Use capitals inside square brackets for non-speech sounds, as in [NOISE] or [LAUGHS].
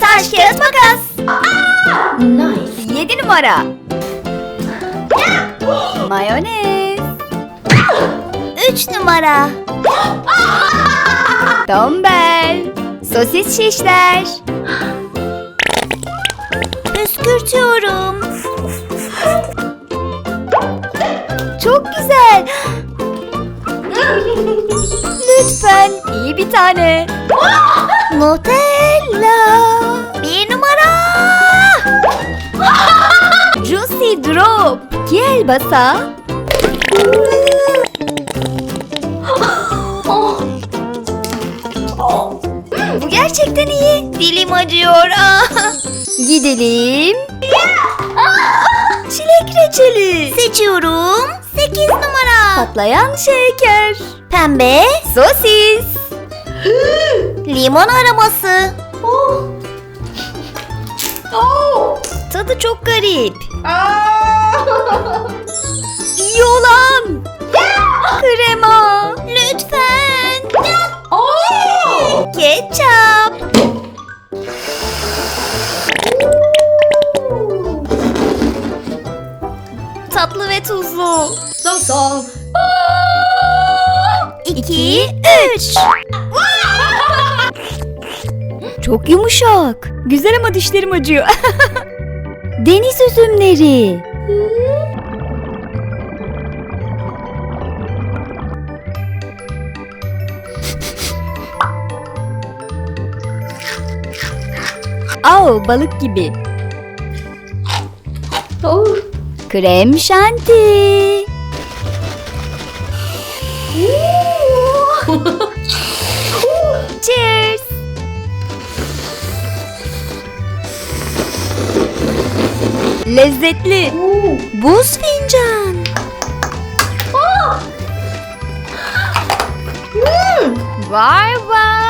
Taş, kağıt, makas. Nice. 7 numara. Mayonez. 3 numara. Tombel. Sosis şişler. Püskürtüyorum. Çok güzel. [LAUGHS] Lütfen iyi bir tane. Nutella. Bir numara. Juicy Drop. Gel basa. Bu gerçekten iyi. Dilim acıyor. [LAUGHS] Gidelim. Çilek reçeli. Seçiyorum. 8 numara. Patlayan şeker. Pembe. Sosis. [GASPS] Limon aroması. Tadı çok garip. [LAUGHS] İyi olan. Krema. Lütfen. Ketçap. Tatlı ve tuzlu. So so. İki, üç. Çok yumuşak. Güzel ama dişlerim acıyor. [LAUGHS] Deniz üzümleri. Au balık gibi. Krem şanti. Cheers. Lezzetli. Buz fincan. Vay vay.